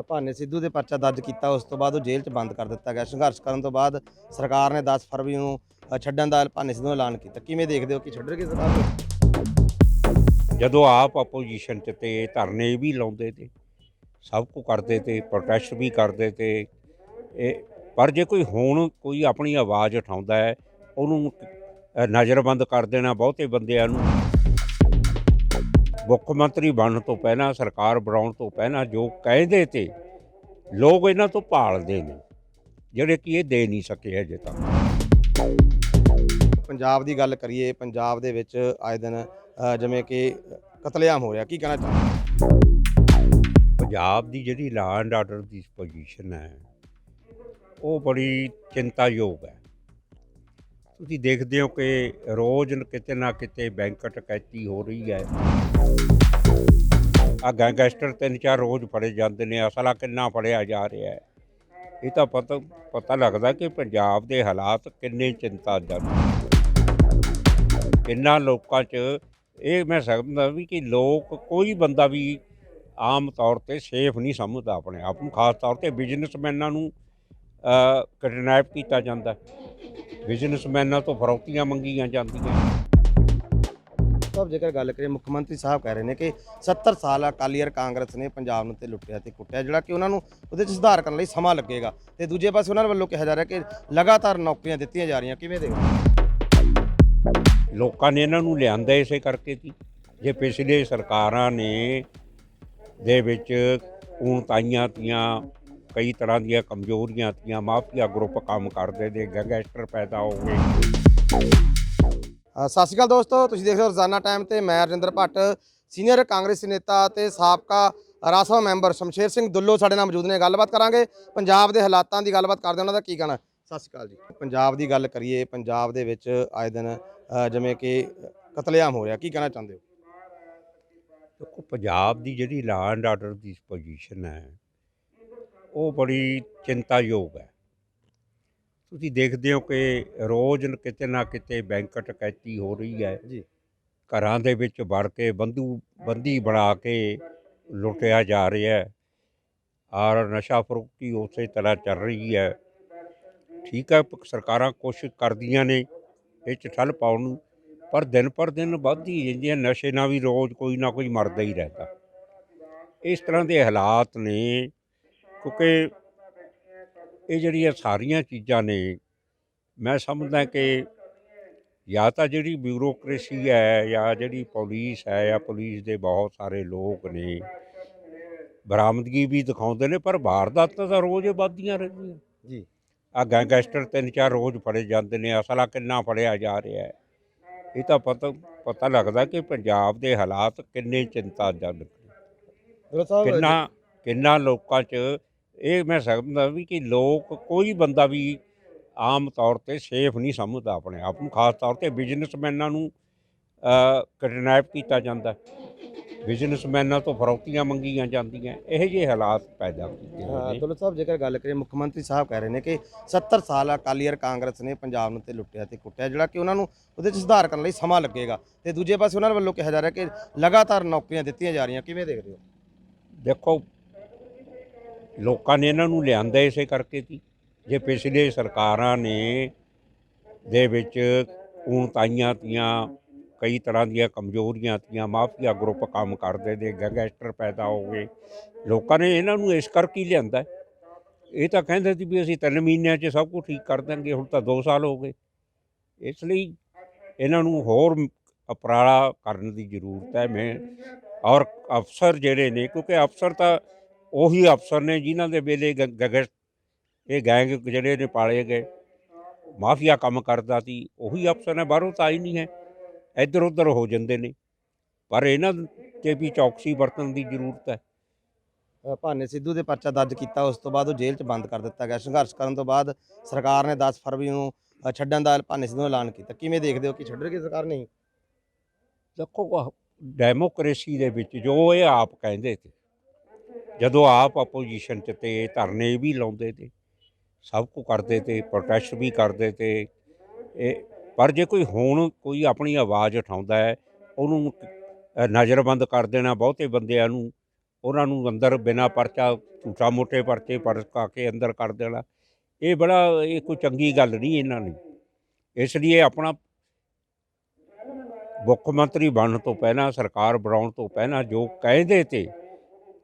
ਭਾਨੇ ਸਿੱਧੂ ਦੇ ਪਰਚਾ ਦਰਜ ਕੀਤਾ। ਉਸ ਤੋਂ ਬਾਅਦ ਉਹ ਜੇਲ੍ਹ 'ਚ ਬੰਦ ਕਰ ਦਿੱਤਾ ਗਿਆ। ਸੰਘਰਸ਼ ਕਰਨ ਤੋਂ ਬਾਅਦ ਸਰਕਾਰ ਨੇ 10 ਫਰਵਰੀ ਨੂੰ ਛੱਡਣ ਦਾ ਭਾਨੇ ਸਿੱਧੂ ਨੂੰ ਐਲਾਨ ਕੀਤਾ। ਕਿਵੇਂ ਦੇਖਦੇ ਹੋ? ਕਿ ਛੱਡਣਗੇ ਸਰਕਾਰ ਜਦੋਂ ਆਪ ਆਪੋਜੀਸ਼ਨ 'ਚ ਤੇ ਧਰਨੇ ਵੀ ਲਾਉਂਦੇ ਤੇ, ਸਭ ਕੁ ਕਰਦੇ ਤੇ ਪ੍ਰੋਟੈਸਟ ਵੀ ਕਰਦੇ ਤੇ, ਇਹ, ਪਰ ਜੇ ਕੋਈ ਹੁਣ ਕੋਈ ਆਪਣੀ ਆਵਾਜ਼ ਉਠਾਉਂਦਾ ਹੈ, ਉਹਨੂੰ ਨਜ਼ਰਬੰਦ ਕਰ ਦੇਣਾ ਬਹੁਤੇ ਬੰਦਿਆਂ ਨੂੰ। ਮੁੱਖ ਮੰਤਰੀ ਬਣਨ ਤੋਂ ਪਹਿਲਾਂ ਸਰਕਾਰ ਬਣਾਉਣ ਤੋਂ ਪਹਿਲਾਂ ਜੋ ਕਹਿੰਦੇ ਤੇ ਲੋਕ ਇਹਨਾਂ ਤੋਂ ਭਾਲਦੇ ਨੇ ਜਿਹੜੇ ਕਿ ਇਹ ਦੇ ਨਹੀਂ ਸਕੇ ਅਜੇ ਤੱਕ। ਪੰਜਾਬ ਦੀ ਗੱਲ ਕਰੀਏ ਪੰਜਾਬ ਦੇ ਵਿੱਚ ਆਏ ਦਿਨ ਜਿਵੇਂ ਕਿ ਕਤਲੇਆਮ ਹੋ ਰਿਹਾ ਕੀ ਕਹਿਣਾ ਚਾਹੁੰਦੇ ਪੰਜਾਬ ਦੀ ਜਿਹੜੀ ਲਾਅ ਐਂਡ ਆਰਡਰ ਦੀ ਪੋਜੀਸ਼ਨ ਹੈ ਉਹ ਬੜੀ ਚਿੰਤਾਯੋਗ ਹੈ। ਤੁਸੀਂ ਦੇਖਦੇ ਹੋ ਕਿ ਰੋਜ਼ ਕਿਤੇ ਨਾ ਕਿਤੇ ਬੈਂਕ ਟਕੈਤੀ ਹੋ ਰਹੀ ਹੈ। ਆ ਗੈਂਗਸਟਰ ਤਿੰਨ ਚਾਰ ਰੋਜ਼ ਫੜੇ ਜਾਂਦੇ ਨੇ, ਅਸਲਾ ਕਿੰਨਾ ਫੜਿਆ ਜਾ ਰਿਹਾ ਹੈ। ਇਹ ਤਾਂ ਪਤਾ ਪਤਾ ਲੱਗਦਾ ਕਿ ਪੰਜਾਬ ਦੇ ਹਾਲਾਤ ਕਿੰਨੇ ਚਿੰਤਾਜਨਕ ਕਿੰਨਾ ਲੋਕਾਂ 'ਚ ਇਹ ਮੈਂ ਸਮਝਦਾ ਵੀ ਕਿ ਲੋਕ, ਕੋਈ ਬੰਦਾ ਵੀ ਆਮ ਤੌਰ ਤੇ ਸੇਫ ਨਹੀਂ ਸਮਝਦਾ ਆਪਣੇ ਆਪ ਨੂੰ, ਖਾਸ ਤੌਰ ਤੇ ਬਿਜ਼ਨਸਮੈਨਾਂ ਨੂੰ ਕਿਡਨੈਪ ਕੀਤਾ ਜਾਂਦਾ। ਬਿਜ਼ਨਸਮੈਨਾਂ ਤੋਂ ਫਰੌਤੀਆਂ ਮੰਗੀਆਂ ਜਾਂਦੀਆਂ। ਸਭ ਜੇਕਰ ਗੱਲ ਕਰੀਏ ਮੁੱਖ ਮੰਤਰੀ ਸਾਹਿਬ ਕਹਿ ਰਹੇ ਨੇ ਕਿ 70 ਸਾਲ ਅਕਾਲੀ ਔਰ ਕਾਂਗਰਸ ਨੇ ਪੰਜਾਬ ਨੂੰ ਤੇ ਲੁੱਟਿਆ ਤੇ ਕੁੱਟਿਆ ਜਿਹੜਾ ਕਿ ਉਹਨਾਂ ਨੂੰ ਉਹਦੇ 'ਚ ਸੁਧਾਰ ਕਰਨ ਲਈ ਸਮਾਂ ਲੱਗੇਗਾ। ਤੇ ਦੂਜੇ ਪਾਸੇ ਉਹਨਾਂ ਵੱਲੋਂ ਕਿਹਾ ਜਾ ਰਿਹਾ ਕਿ ਲਗਾਤਾਰ ਨੌਕਰੀਆਂ ਦਿੱਤੀਆਂ ਜਾ ਰਹੀਆਂ ਕਿਵੇਂ ਦੇਖਦੇ ਲੋਕਾਂ ਨੇ ਇਹਨਾਂ ਨੂੰ ਲਿਆਂਦਾ ਇਸੇ ਕਰਕੇ ਸੀ ਜੇ ਪਿਛਲੇ ਸਰਕਾਰਾਂ ਨੇ ਦੇ ਵਿੱਚ ਊਣਤਾਈਆਂ ਤੀਆਂ ਕਈ ਤਰ੍ਹਾਂ ਦੀਆਂ ਕਮਜ਼ੋਰੀਆਂ ਤੀਆਂ ਮਾਫੀਆ ਗਰੁੱਪ ਕੰਮ ਕਰਦੇ ਨੇ ਗੈਂਗਸਟਰ ਪੈਦਾ ਹੋ ਗਏ। ਸਤਿ ਸ਼੍ਰੀ ਅਕਾਲ ਦੋਸਤੋ ਤੁਸੀਂ ਦੇਖ ਰਹੇ ਹੋ ਰੋਜ਼ਾਨਾ ਟਾਈਮ ਤੇ ਮੈਂ ਰਜਿੰਦਰ ਭੱਟ ਸੀਨੀਅਰ ਕਾਂਗਰਸੀ ਨੇਤਾ ਤੇ ਸਾਬਕਾ ਰਾਜ ਸਭਾ ਮੈਂਬਰ ਸ਼ਮਸ਼ੇਰ ਸਿੰਘ ਦੁੱਲੋ ਸਾਡੇ ਨਾਲ ਮੌਜੂਦ ਨੇ। ਗੱਲਬਾਤ ਕਰਾਂਗੇ ਪੰਜਾਬ ਦੇ ਹਾਲਾਤਾਂ ਦੀ ਗੱਲਬਾਤ ਕਰਦੇ ਉਹਨਾਂ ਦਾ ਕੀ ਕਹਿਣਾ। ਸਤਿ ਸ਼੍ਰੀ ਅਕਾਲ ਜੀ। ਪੰਜਾਬ ਦੀ ਗੱਲ ਕਰੀਏ ਪੰਜਾਬ ਦੇ ਵਿੱਚ ਆਏ ਦਿਨ ਜਿਵੇਂ ਕਿ ਕਤਲੇਆਮ ਹੋ ਰਿਹਾ ਕੀ ਕਹਿਣਾ ਚਾਹੁੰਦੇ ਹੋ? ਦੇਖੋ ਪੰਜਾਬ ਦੀ ਜਿਹੜੀ ਲਾਅ ਐਂਡ ਆਰਡਰ ਦੀ ਪੋਜੀਸ਼ਨ ਹੈ ਉਹ ਬੜੀ ਚਿੰਤਾਯੋਗ ਹੈ। ਤੁਸੀਂ ਦੇਖਦੇ ਹੋ ਕਿ ਰੋਜ਼ ਕਿਤੇ ਨਾ ਕਿਤੇ ਬੈਂਕ ਟਕੈਤੀ ਹੋ ਰਹੀ ਹੈ। ਜੀ। ਘਰਾਂ ਦੇ ਵਿੱਚ ਵੜ ਕੇ ਬੰਦੂ ਬੰਦੀ ਬਣਾ ਕੇ ਲੁੱਟਿਆ ਜਾ ਰਿਹਾ ਹੈ। ਔਰ ਨਸ਼ਾ ਫਰੋਖਤੀ ਉਸੇ ਤਰ੍ਹਾਂ ਚੱਲ ਰਹੀ ਹੈ। ਠੀਕ ਹੈ ਸਰਕਾਰਾਂ ਕੋਸ਼ਿਸ਼ ਕਰਦੀਆਂ ਨੇ ਇਹ 'ਚ ਠੱਲ ਪਾਉਣ ਨੂੰ ਪਰ ਦਿਨ ਪਰ ਦਿਨ ਵੱਧਦੀ ਜਾਂਦੀਆਂ ਨਸ਼ੇ ਨਾਲ ਵੀ ਰੋਜ਼ ਕੋਈ ਨਾ ਕੋਈ ਮਰਦਾ ਹੀ ਰਹਿੰਦਾ। ਇਸ ਤਰ੍ਹਾਂ ਦੇ ਹਾਲਾਤ ਨੇ ਕਿਉਂਕਿ ਇਹ ਜਿਹੜੀਆਂ ਸਾਰੀਆਂ ਚੀਜ਼ਾਂ ਨੇ ਮੈਂ ਸਮਝਦਾ ਕਿ ਜਾਂ ਤਾਂ ਜਿਹੜੀ ਬਿਊਰੋਕ੍ਰੇਸੀ ਹੈ ਜਾਂ ਜਿਹੜੀ ਪੁਲਿਸ ਹੈ ਜਾਂ ਪੁਲਿਸ ਦੇ ਬਹੁਤ ਸਾਰੇ ਲੋਕ ਨੇ ਬਰਾਮਦਗੀ ਵੀ ਦਿਖਾਉਂਦੇ ਨੇ ਪਰ ਵਾਰਦਾਤਾਂ ਤਾਂ ਰੋਜ਼ ਵੱਧਦੀਆਂ ਰਹਿੰਦੀਆਂ। ਜੀ। ਆ ਗੈਂਗਸਟਰ ਤਿੰਨ ਚਾਰ ਰੋਜ਼ ਫੜੇ ਜਾਂਦੇ ਨੇ ਅਸਲਾ ਕਿੰਨਾ ਫੜਿਆ ਜਾ ਰਿਹਾ ਹੈ। ਇਹ ਤਾਂ ਪਤਾ ਪਤਾ ਲੱਗਦਾ ਕਿ ਪੰਜਾਬ ਦੇ ਹਾਲਾਤ ਕਿੰਨੇ ਚਿੰਤਾਜਨਕ ਨੇ। ਕਿੰਨਾ ਕਿੰਨਾ ਲੋਕਾਂ 'ਚ ਇਹ ਮੈਂ ਸਮਝਦਾ ਵੀ ਕਿ ਲੋਕ ਕੋਈ ਬੰਦਾ ਵੀ ਆਮ ਤੌਰ ਤੇ ਸੇਫ ਨਹੀਂ ਸਮਝਦਾ ਆਪਣੇ ਆਪ ਨੂੰ ਖਾਸ ਤੌਰ ਤੇ ਬਿਜ਼ਨਸਮੈਨਾਂ ਨੂੰ ਕਿਡਨੈਪ ਕੀਤਾ ਜਾਂਦਾ। ਬਿਜ਼ਨਸਮੈਨਾਂ ਤੋਂ ਫਰੌਤੀਆਂ ਮੰਗੀਆਂ ਜਾਂਦੀਆਂ। ਇਹੋ ਜਿਹੇ ਹਾਲਾਤ ਪੈਦਾ ਕੀਤੇ ਹੋਏ ਹਾਂ ਨੇ। ਦੁੱਲੋ ਸਾਹਿਬ ਜੇਕਰ ਗੱਲ ਕਰੀਏ ਮੁੱਖ ਮੰਤਰੀ ਸਾਹਿਬ ਕਹਿ ਰਹੇ ਨੇ ਕਿ 70 ਸਾਲ ਅਕਾਲੀ ਔਰ ਕਾਂਗਰਸ ਨੇ ਪੰਜਾਬ ਨੂੰ ਤੇ ਲੁੱਟਿਆ ਤੇ ਕੁੱਟਿਆ ਜਿਹੜਾ ਕਿ ਉਹਨਾਂ ਨੂੰ ਉਹਦੇ 'ਚ ਸੁਧਾਰ ਕਰਨ ਲਈ ਸਮਾਂ ਲੱਗੇਗਾ। ਤੇ ਦੂਜੇ ਪਾਸੇ ਉਹਨਾਂ ਵੱਲੋਂ ਕਿਹਾ ਜਾ ਰਿਹਾ ਕਿ ਲਗਾਤਾਰ ਨੌਕਰੀਆਂ ਦਿੱਤੀਆਂ ਜਾ ਰਹੀਆਂ ਕਿਵੇਂ ਦੇਖਦੇ ਹੋ? ਦੇਖੋ ਲੋਕਾਂ ਨੇ ਇਹਨਾਂ ਨੂੰ ਲਿਆਂਦਾ ਇਸੇ ਕਰਕੇ ਸੀ। ਜੇ ਪਿਛਲੇ ਸਰਕਾਰਾਂ ਨੇ ਦੇ ਵਿੱਚ ਊਣਤਾਈਆਂ ਤੀਆਂ, ਕਈ ਤਰ੍ਹਾਂ ਦੀਆਂ ਕਮਜ਼ੋਰੀਆਂ ਤੀਆਂ, ਮਾਫੀਆ ਗਰੁੱਪ ਕੰਮ ਕਰਦੇ ਨੇ, ਗੈਂਗਸਟਰ ਪੈਦਾ ਹੋ ਗਏ, ਲੋਕਾਂ ਨੇ ਇਹਨਾਂ ਨੂੰ ਇਸ ਕਰਕੇ ਹੀ ਲਿਆਂਦਾ। ਇਹ ਤਾਂ ਕਹਿੰਦੇ ਸੀ ਵੀ ਅਸੀਂ ਤਿੰਨ ਮਹੀਨਿਆਂ 'ਚ ਸਭ ਕੁਝ ਠੀਕ ਕਰ ਦਾਂਗੇ ਹੁਣ ਤਾਂ 2 ਸਾਲ ਹੋ ਗਏ। ਇਸ ਲਈ ਇਹਨਾਂ ਨੂੰ ਹੋਰ ਅਪਰਾਲਾ ਕਰਨ ਦੀ ਜ਼ਰੂਰਤ ਹੈ। ਮੈਂ ਔਰ ਅਫਸਰ ਜਿਹੜੇ ਨੇ, ਕਿਉਂਕਿ ਅਫਸਰ ਤਾਂ ਉਹੀ ਅਫਸਰ ਨੇ ਜਿਨ੍ਹਾਂ ਦੇ ਵੇਲੇ ਗ- ਗਗਸ ਇਹ ਗੈਂਗ ਜਿਹੜੇ ਨੇ ਪਾਲੇ ਗਏ। ਮਾਫੀਆ ਕੰਮ ਕਰਦਾ ਸੀ ਉਹੀ ਅਫਸਰ ਨੇ ਬਾਹਰੋਂ ਤਾਂ ਆਈ ਨਹੀਂ ਹੈ। ਇੱਧਰ ਉੱਧਰ ਹੋ ਜਾਂਦੇ ਨੇ। ਪਰ ਇਹਨਾਂ ਤੇ ਵੀ ਚੌਕਸੀ ਵਰਤਣ ਦੀ ਜ਼ਰੂਰਤ ਹੈ। ਅ, ਭਾਨੇ ਸਿੱਧੂ ਦੇ ਪਰਚਾ ਦਰਜ ਕੀਤਾ ਉਸ ਤੋਂ ਬਾਅਦ ਉਹ ਜੇਲ੍ਹ 'ਚ ਬੰਦ ਕਰ ਦਿੱਤਾ ਗਿਆ। ਸੰਘਰਸ਼ ਕਰਨ ਤੋਂ ਬਾਅਦ ਸਰਕਾਰ ਨੇ 10 ਫਰਵਰੀ ਨੂੰ ਅ, ਛੱਡਣ ਦਾ ਭਾਨੇ ਸਿੱਧੂ ਨੂੰ ਐਲਾਨ ਕੀਤਾ। ਕਿਵੇਂ ਦੇਖਦੇ ਹੋ ਕਿ ਛੱਡਣਗੇ ਸਰਕਾਰ? ਨਹੀਂ। ਦੇਖੋ ਡੈਮੋਕ੍ਰੇਸੀ ਦੇ ਵਿੱਚ ਜੋ ਇਹ ਆਪ ਕਹਿੰਦੇ ਤੇ। ਜਦੋਂ ਆਪ ਆਪੋਜੀਸ਼ਨ 'ਚ ਤੇ ਧਰਨੇ ਵੀ ਲਾਉਂਦੇ ਤੇ, ਸਭ ਕੁ ਕਰਦੇ ਤੇ ਪ੍ਰੋਟੈਸਟ ਵੀ ਕਰਦੇ ਤੇ, ਇਹ ਪਰ ਜੇ ਕੋਈ ਹੁਣ ਕੋਈ ਆਪਣੀ ਆਵਾਜ਼ ਉਠਾਉਂਦਾ ਹੈ, ਉਹਨੂੰ ਨਜ਼ਰਬੰਦ ਕਰ ਦੇਣਾ ਬਹੁਤੇ ਬੰਦਿਆਂ ਨੂੰ, ਉਹਨਾਂ ਨੂੰ ਅੰਦਰ ਬਿਨਾਂ ਪਰਚਾ ਝੂਠਾ ਮੋਟੇ ਪਰਚੇ ਪਰਕਾ ਕੇ ਅੰਦਰ ਕਰ ਦੇਣਾ, ਇਹ ਬੜਾ, ਇਹ ਕੋਈ ਚੰਗੀ ਗੱਲ ਨਹੀਂ ਇਹਨਾਂ ਨੇ। ਇਸ ਲਈ ਆਪਣਾ ਮੁੱਖ ਮੰਤਰੀ ਬਣਨ ਤੋਂ ਪਹਿਲਾਂ, ਸਰਕਾਰ ਬਣਾਉਣ ਤੋਂ ਪਹਿਲਾਂ ਜੋ ਕਹਿੰਦੇ ਤੇ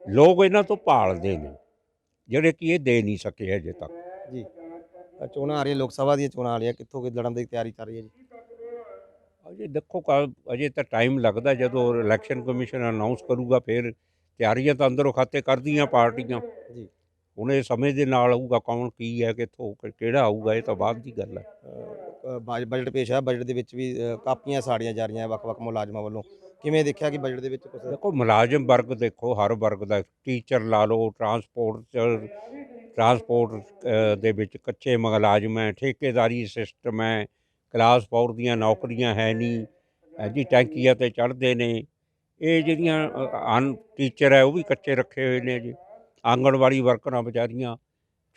ਲੋਕ ਇਹਨਾਂ ਤੋਂ ਭਾਲਦੇ ਨੇ ਜਿਹੜੇ ਕਿ ਇਹ ਦੇ ਨਹੀਂ ਸਕੇ ਅਜੇ ਤੱਕ। ਜੀ। ਚੋਣਾਂ ਆ ਰਹੀਆਂ ਲੋਕ ਸਭਾ ਦੀਆਂ ਚੋਣਾਂ ਆ ਰਹੀਆਂ ਕਿੱਥੋਂ ਕਿ ਲੜਨ ਦੀ ਤਿਆਰੀ ਕਰ ਰਹੀ ਹੈ ਜੀ? ਅਜੇ ਦੇਖੋ ਕਾ ਅਜੇ ਤਾਂ ਟਾਈਮ ਲੱਗਦਾ ਜਦੋਂ ਇਲੈਕਸ਼ਨ ਕਮਿਸ਼ਨ ਅਨਾਉਂਸ ਕਰੂਗਾ ਫਿਰ ਤਿਆਰੀਆਂ ਤਾਂ ਅੰਦਰੋਂ ਖਾਤੇ ਕਰਦੀਆਂ ਪਾਰਟੀਆਂ। ਜੀ। ਹੁਣ ਇਹ ਸਮੇਂ ਦੇ ਨਾਲ ਆਊਗਾ ਕੌਣ ਕੀ ਹੈ ਕਿੱਥੋਂ ਕਿ- ਕਿਹੜਾ ਆਊਗਾ ਇਹ ਤਾਂ ਬਾਅਦ ਦੀ ਗੱਲ ਹੈ। ਬਜ- ਬਜਟ ਪੇਸ਼ ਹੈ ਬਜਟ ਦੇ ਵਿੱਚ ਵੀ ਕਾਪੀਆਂ ਸਾੜੀਆਂ ਜਾ ਰਹੀਆਂ ਵੱਖ-ਵੱਖ ਮੁਲਾਜ਼ਮਾਂ ਵੱਲੋਂ। ਕਿਵੇਂ ਦੇਖਿਆ ਕਿ ਬਜਟ ਦੇ ਵਿੱਚ ਕੁਝ ਦੇਖੋ ਮੁਲਾਜ਼ਮ ਵਰਗ ਦੇਖੋ ਹਰ ਵਰਗ ਦਾ ਟੀਚਰ ਲਾ ਲਓ ਟਰਾਂਸਪੋਰਟ ਟਰਾਂਸਪੋਰਟ ਦੇ ਵਿੱਚ ਕੱਚੇ ਮੁਲਾਜ਼ਮ ਹੈ ਠੇਕੇਦਾਰੀ ਸਿਸਟਮ ਹੈ ਕਲਾਸ 4 ਦੀਆਂ ਨੌਕਰੀਆਂ ਹੈ ਨਹੀਂ ਅ, ਜੀ ਟੈਂਕੀਆਂ ਤੇ ਚੜ੍ਹਦੇ ਨੇ ਇਹ ਜਿਹੜੀਆਂ ਅਨ ਟੀਚਰ ਹੈ ਉਹ ਵੀ ਕੱਚੇ ਰੱਖੇ ਹੋਏ ਨੇ ਜੀ ਆਂਗਣਵਾੜੀ ਵਰਕਰਾਂ ਵਿਚਾਰੀਆਂ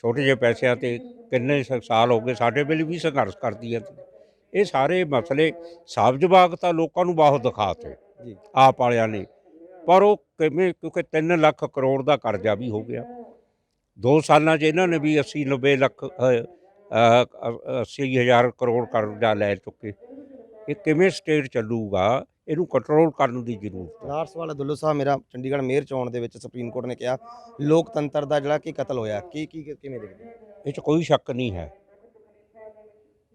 ਛੋਟੇ ਜਿਹੇ ਪੈਸਿਆਂ ਤੇ ਕਿੰਨੇ ਸ- ਸਾਲ ਹੋ ਗਏ ਸਾਡੇ ਵੇਲੇ ਵੀ ਸੰਘਰਸ਼ ਕਰਦੀਆਂ ਸੀ ਇਹ ਸਾਰੇ ਮਸਲੇ ਸਾਬ ਜਵਾਬ ਤਾਂ ਲੋਕਾਂ ਨੂੰ ਬਹੁਤ ਦਿਖਾਤੇ। ਜੀ। ਆਪ ਵਾਲਿਆਂ ਨੇ। ਪਰ ਉਹ ਕਿਵੇਂ ਕਿਉਂਕਿ 3 ਲੱਖ ਕਰੋੜ ਦਾ ਕਰਜ਼ਾ ਵੀ ਹੋ ਗਿਆ। ਦੋ ਸਾਲਾਂ 'ਚ ਇਹਨਾਂ ਨੇ ਵੀ 80 90 ਲੱਖ ਅ, ਅ, ਅ, 80 ਹਜ਼ਾਰ ਕਰੋੜ ਕਰਜ਼ਾ ਲੈ ਚੁੱਕੇ। ਇਹ ਕਿਵੇਂ ਸਟੇਟ ਚੱਲੂਗਾ ਇਹਨੂੰ ਕੰਟਰੋਲ ਕਰਨ ਦੀ ਜ਼ਰੂਰਤ ਹੈ। ਲਾਰਸ ਵਾਲਾ ਦੁੱਲੋ ਸਾਹਿਬ ਮੇਰਾ ਚੰਡੀਗੜ੍ਹ ਮੇਅਰ ਚੋਣ ਦੇ ਵਿੱਚ ਸੁਪਰੀਮ ਕੋਰਟ ਨੇ ਕਿਹਾ ਲੋਕਤੰਤਰ ਦਾ ਜਿਹੜਾ ਕਿ ਕਤਲ ਹੋਇਆ ਕੀ ਕੀ ਕਿਵੇਂ ਦੇਖਦੇ? ਇਹ 'ਚ ਕੋਈ ਸ਼ੱਕ ਨਹੀਂ ਹੈ।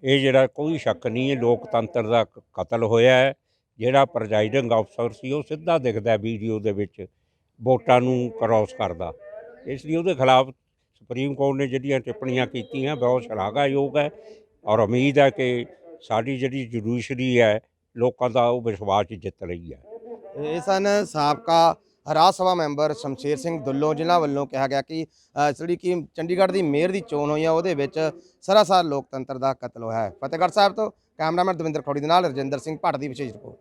ਇਹ ਜਿਹੜਾ ਕੋਈ ਸ਼ੱਕ ਨਹੀਂ ਹੈ ਲੋਕਤੰਤਰ ਦਾ ਕਤਲ ਹੋਇਆ ਹੈ। ਜਿਹੜਾ ਪ੍ਰੈਜ਼ਾਈਡਿੰਗ ਅਫਸਰ ਸੀ, ਉਹ ਸਿੱਧਾ ਦਿਖਦਾ ਵੀਡੀਓ ਦੇ ਵਿੱਚ, ਵੋਟਾਂ ਨੂੰ ਕ੍ਰਾਸ ਕਰਦਾ। ਇਸ ਲਈ ਉਹਦੇ ਖਿਲਾਫ ਸੁਪਰੀਮ ਕੋਰਟ ਨੇ ਜਿਹੜੀਆਂ ਟਿੱਪਣੀਆਂ ਕੀਤੀਆਂ, ਬਹੁਤ ਸ਼ਲਾਘਾਯੋਗ ਹੈ ਔਰ ਉਮੀਦ ਹੈ ਕਿ ਸਾਡੀ ਜਿਹੜੀ ਜੁਡੀਸ਼ਰੀ ਹੈ, ਲੋਕਾਂ ਦਾ ਉਹ ਵਿਸ਼ਵਾਸ ਜਿੱਤ ਰਹੀ ਹੈ। ਇਹ ਸਨ ਸਾਬਕਾ ਰਾਜ ਸਭਾ ਮੈਂਬਰ ਸ਼ਮਸ਼ੇਰ ਸਿੰਘ ਦੁੱਲੋ, ਜਿਨ੍ਹਾਂ ਵੱਲੋਂ ਕਿਹਾ ਗਿਆ ਕਿ ਜਿਹੜੀ ਕਿ ਚੰਡੀਗੜ੍ਹ ਦੀ ਮੇਅਰ ਦੀ ਚੋਣ ਹੋਈ ਆ ਉਹਦੇ ਵਿੱਚ ਸਰਾਸਰ ਲੋਕਤੰਤਰ ਦਾ ਕਤਲ ਹੋਇਆ ਹੈ। ਫਤਿਹਗੜ੍ਹ ਸਾਹਿਬ ਤੋਂ ਕੈਮਰਾਮੈਨ ਦਵਿੰਦਰ ਖੋੜੀ ਦੇ ਨਾਲ ਰਜਿੰਦਰ ਸਿੰਘ ਭੱਟ ਦੀ ਵਿਸ਼ੇਸ਼ ਰਿਪੋਰਟ।